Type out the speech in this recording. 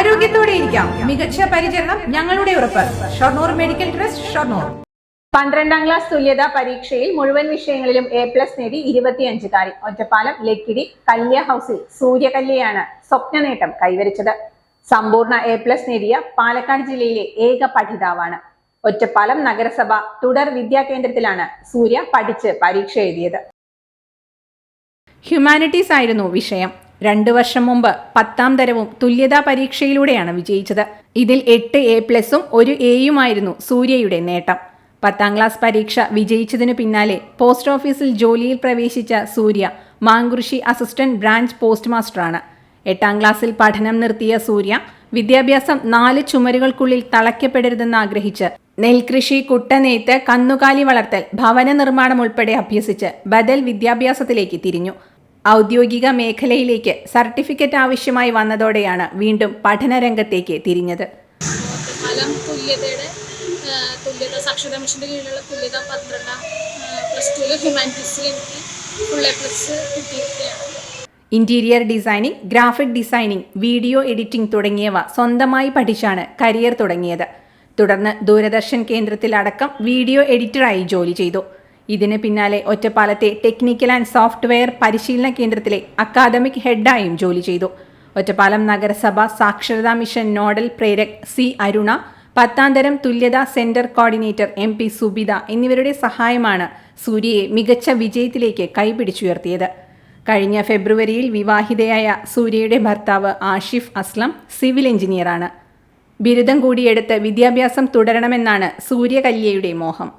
ആരോഗ്യത്തോടെ ഇരിക്കാം. മികച്ച പരിചരണം ഞങ്ങളുടെ ഉറപ്പ്. Shoranur medical trust Shoranur. പന്ത്രണ്ടാം ക്ലാസ് തുല്യതാ പരീക്ഷയിൽ മുഴുവൻ വിഷയങ്ങളിലും എ പ്ലസ് നേടി ഇരുപത്തിയഞ്ചുകാരി. ഒറ്റപ്പാലം ലക്കിടി കല്യ ഹൗസിൽ സൂര്യകല്യയാണ് സ്വപ്ന നേട്ടം കൈവരിച്ചത്. സമ്പൂർണ എ പ്ലസ് നേടിയ പാലക്കാട് ജില്ലയിലെ ഏക പഠിതാവാണ്. ഒറ്റപ്പാലം നഗരസഭ തുടർ വിദ്യാകേന്ദ്രത്തിലാണ് സൂര്യ പഠിച്ച് പരീക്ഷ എഴുതിയത്. ഹ്യൂമാനിറ്റീസ് ആയിരുന്നു വിഷയം. രണ്ടു വർഷം മുമ്പ് പത്താം തരവും തുല്യതാ പരീക്ഷയിലൂടെയാണ് വിജയിച്ചത്. ഇതിൽ എട്ട് എ പ്ലസും ഒരു എയുമായിരുന്നു സൂര്യയുടെ നേട്ടം. പത്താം ക്ലാസ് പരീക്ഷ വിജയിച്ചതിനു പിന്നാലെ പോസ്റ്റ് ഓഫീസിൽ ജോലിയിൽ പ്രവേശിച്ച Surya Mankurissi assistant branch post മാസ്റ്ററാണ് എട്ടാം ക്ലാസ്സിൽ പഠനം നിർത്തിയ സൂര്യ വിദ്യാഭ്യാസം നാല് ചുമരുകൾക്കുള്ളിൽ തളയ്ക്കപ്പെടരുതെന്ന് ആഗ്രഹിച്ച് നെൽകൃഷി കുട്ടനെയ്ത്ത് കന്നുകാലി വളർത്തൽ ഭവന നിർമ്മാണം ഉൾപ്പെടെ അഭ്യസിച്ച് ബദൽ വിദ്യാഭ്യാസത്തിലേക്ക് തിരിഞ്ഞു. ഔദ്യോഗിക മേഖലയിലേക്ക് സർട്ടിഫിക്കറ്റ് ആവശ്യമായി വന്നതോടെയാണ് വീണ്ടും പഠനരംഗത്തേക്ക് തിരിഞ്ഞത്. ഫലം തുല്യതയുടെ തുല്യത സാക്ഷരത മിഷന്റെ കീഴിലുള്ള തുല്യത പന്ത്രണ്ടാം പ്ലസ് ടുവിൽ ഹ്യൂമാനിറ്റീസിൽ എനിക്ക് ഫുൾ എ പ്ലസ് കിട്ടിയിരിക്കുകയാണ്. Interior designing graphic designing video editing തുടങ്ങിയവ സ്വന്തമായി പഠിച്ചാണ് കരിയർ തുടങ്ങിയത്. തുടർന്ന് ദൂരദർശൻ കേന്ദ്രത്തിലടക്കം വീഡിയോ എഡിറ്ററായി ജോലി ചെയ്തു. ഇതിന് പിന്നാലെ ഒറ്റപ്പാലത്തെ ടെക്നിക്കൽ ആൻഡ് സോഫ്റ്റ്വെയർ പരിശീലന കേന്ദ്രത്തിലെ അക്കാദമിക് ഹെഡായും ജോലി ചെയ്തു. ഒറ്റപ്പാലം നഗരസഭ സാക്ഷരതാ മിഷൻ നോഡൽ പ്രേരക് സി അരുണ പത്താംതരം തുല്യതാ centre coordinator M P Subitha എന്നിവരുടെ സഹായമാണ് സൂര്യയെ മികച്ച വിജയത്തിലേക്ക് കൈപിടിച്ചുയർത്തിയത്. കഴിഞ്ഞ ഫെബ്രുവരിയിൽ വിവാഹിതയായ സൂര്യയുടെ ഭർത്താവ് ആഷിഫ് അസ്ലം സിവിൽ എഞ്ചിനീയറാണ്. ബിരുദം കൂടിയെടുത്ത് വിദ്യാഭ്യാസം തുടരണമെന്നാണ് സൂര്യകല്യയുടെ മോഹം.